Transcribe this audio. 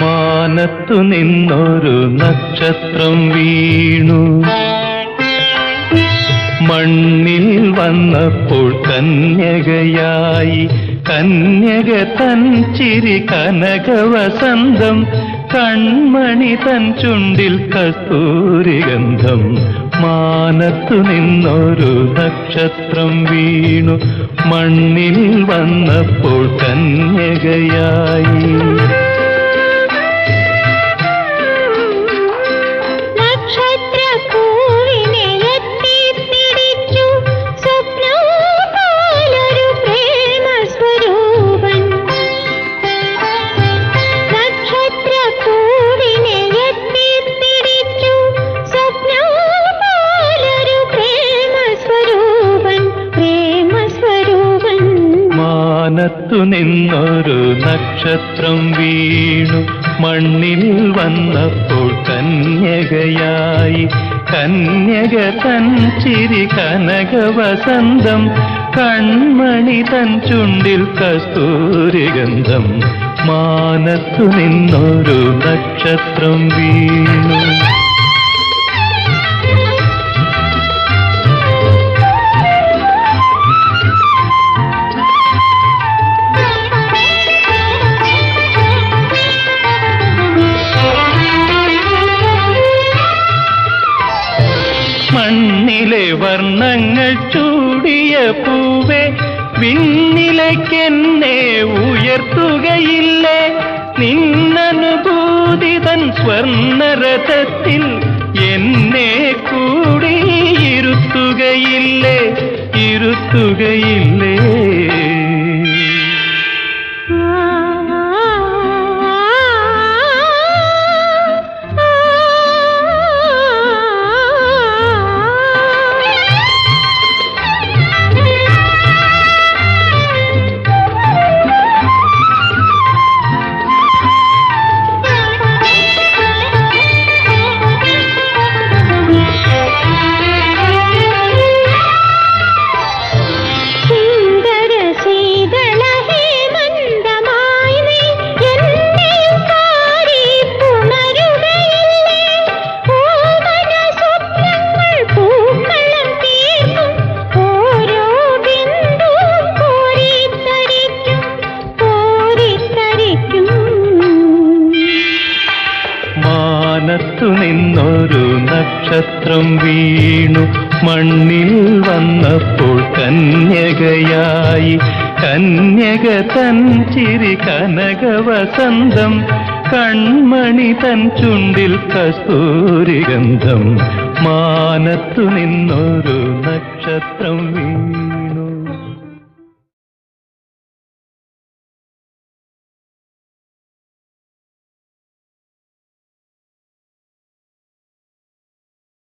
മാനത്തു നിന്നൊരു നക്ഷത്രം വീണു. മണ്ണിൽ വന്നപ്പോൾ കന്യകയായി. കന്യക തൻ ചിരി കനകവസന്തം കൺമണി തൻ ചുണ്ടിൽ കസ്തൂരിഗന്ധം മാനത്തു നിന്നൊരു നക്ഷത്രം വീണു. മണ്ണിൽ വന്നപ്പോൾ കന്യകയായി. മാനത്തു നിന്നൊരു നക്ഷത്രം വീണു. മണ്ണിൽ വന്നപ്പോൾ കന്യകയായി. കന്യക തൻ ചിരി കനകവസന്തം കൺമണി തൻ ചുണ്ടിൽ കസ്തൂരിഗന്ധം മാനത്തു നിന്നൊരു നക്ഷത്രം വീണു. മണ്ണിലെ വർണങ്ങൾ ചൂടിയ പൂവേ വിണ്ണിലേക്കെന്നെ ഉയർത്തുകയില്ലേ? നിന്നനുഭൂതി തൻ സ്വർണരഥത്തിൽ എന്നെ കൂടി ഇരുത്തുകയില്ലേ ഇരുത്തുകയില്ലേ? മാനത്തു നിന്നൊരു നക്ഷത്രം വീണു. മണ്ണിൽ വന്നപ്പോൾ കന്യകയായി. കന്യക തൻ ചിരി കനകവസന്തം കൺമണി തൻ ചുണ്ടിൽ കസ്തൂരിഗന്ധം മാനത്തു നിന്നൊരു നക്ഷത്രം വീണു.